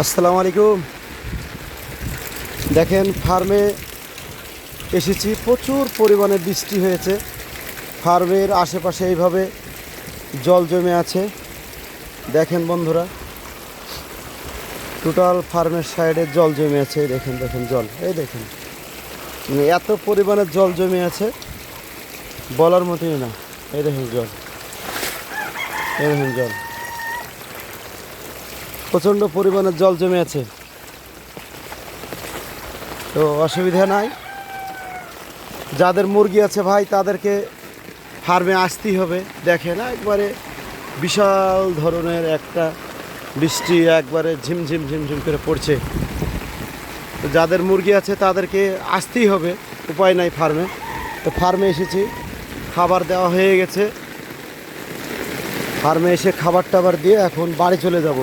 আসসালামু আলাইকুম। দেখেন, ফার্মে এসেছি, প্রচুর পরিমাণে বৃষ্টি হয়েছে। ফার্মের আশেপাশে এইভাবে জল জমে আছে। দেখেন বন্ধুরা টোটাল ফার্মের সাইডে জল জমে আছে। এই দেখেন দেখেন জল, এই দেখেন। মানে এত পরিমাণে জল জমে আছে, বলার মতোই না। এই দেখেন জল, এই দেখেন জল। প্রচণ্ড পরিমাণে জল জমে আছে। তো অসুবিধা নাই। যাদের মুরগি আছে ভাই, তাদেরকে ফার্মে আসতেই হবে। দেখেন একবারে বিশাল ধরনের একটা বৃষ্টি একবারে ঝিমঝিম ঝিমঝিম করে পড়ছে। তো যাদের মুরগি আছে তাদেরকে আসতেই হবে, উপায় নাই ফার্মে তো ফার্মে এসেছি, খাবার দেওয়া হয়ে গেছে। ফার্মে এসে খাবার টাবার দিয়ে এখন বাড়ি চলে যাব।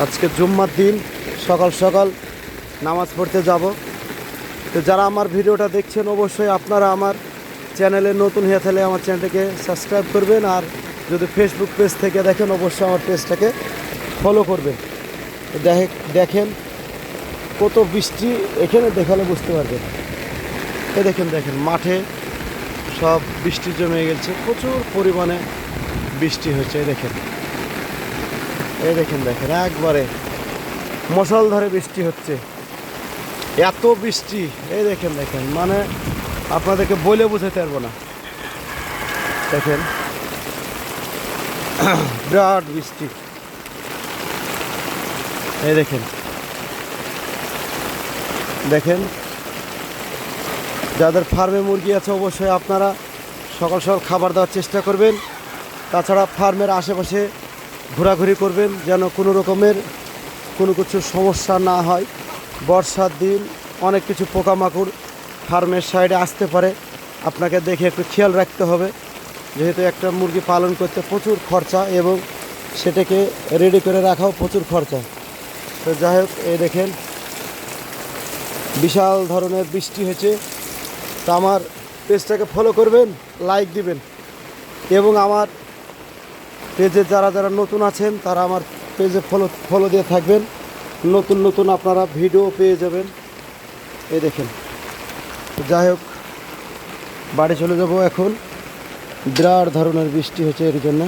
আজকে জুম্মার দিন, সকাল সকাল নামাজ পড়তে যাব। তো যারা আমার ভিডিওটা দেখছেন, অবশ্যই আপনারা আমার চ্যানেলে নতুন হয়ে থাকলে আমার চ্যানেলটাকে সাবস্ক্রাইব করবেন, আর যদি ফেসবুক পেজ থেকে দেখেন, অবশ্যই আমার পেজটাকে ফলো করবেন। দেখে- দেখেন কত বৃষ্টি এখানে দেখালে বুঝতে পারবেন। এ দেখেন দেখেন, মাঠে সব বৃষ্টি জমে গেছে, প্রচুর পরিমাণে বৃষ্টি হয়েছে, দেখেন। এই দেখেন দেখেন, একবারে মশাল ধরে বৃষ্টি হচ্ছে। এত বৃষ্টি, এই দেখেন দেখেন মানে আপনাদেরকে বলে বোঝাতে পারব না। দেখেন, বিরাট বৃষ্টি। এই দেখেন দেখেন, যাদের ফার্মে মুরগি আছে অবশ্যই আপনারা সকাল সকাল খাবার দেওয়ার চেষ্টা করবেন। তাছাড়া ফার্মের আশেপাশে ঘোরাঘুরি করবেন যেন কোনো রকমের কোনো কিছু সমস্যা না হয়। বর্ষার দিন অনেক কিছু পোকামাকড় ফার্মের সাইডে আসতে পারে। আপনাকে দেখে একটু খেয়াল রাখতে হবে। যেহেতু একটা মুরগি পালন করতে প্রচুর খরচা এবং সেটাকে রেডি করে রাখাও প্রচুর খরচা। তো যাই হোক, এই দেখেন, বিশাল ধরনের বৃষ্টি হয়েছে। তো আমার পেজটাকে ফলো করবেন লাইক দিবেন এবং আমার পেজে যারা যারা নতুন আছেন, তারা আমার পেজে ফলো ফলো দিয়ে থাকবেন। নতুন নতুন আপনারা ভিডিও পেয়ে যাবেন। এই দেখেন। যাই হোক, বাড়ি চলে যাব এখন। বিরাট ধরনের বৃষ্টি হচ্ছে এর জন্য।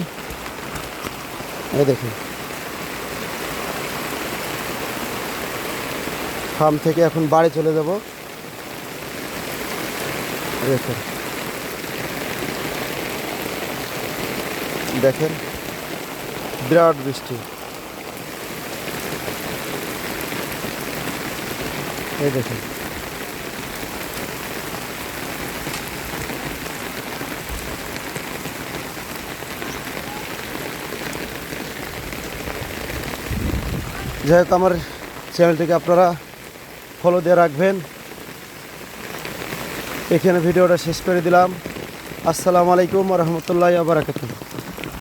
এই দেখেন। ফার্ম থেকে এখন বাড়ি চলে যাব। দেখেন। দেখেন। বিরাট বৃষ্টি। এই দেখেন। যাই হোক, আমার চ্যানেলটিকে আপনারা ফলো দিয়ে রাখবেন। এখানে ভিডিওটা শেষ করে দিলাম। আসসালামু আলাইকুম রহমতুল্লাহ আবরাকাতুহ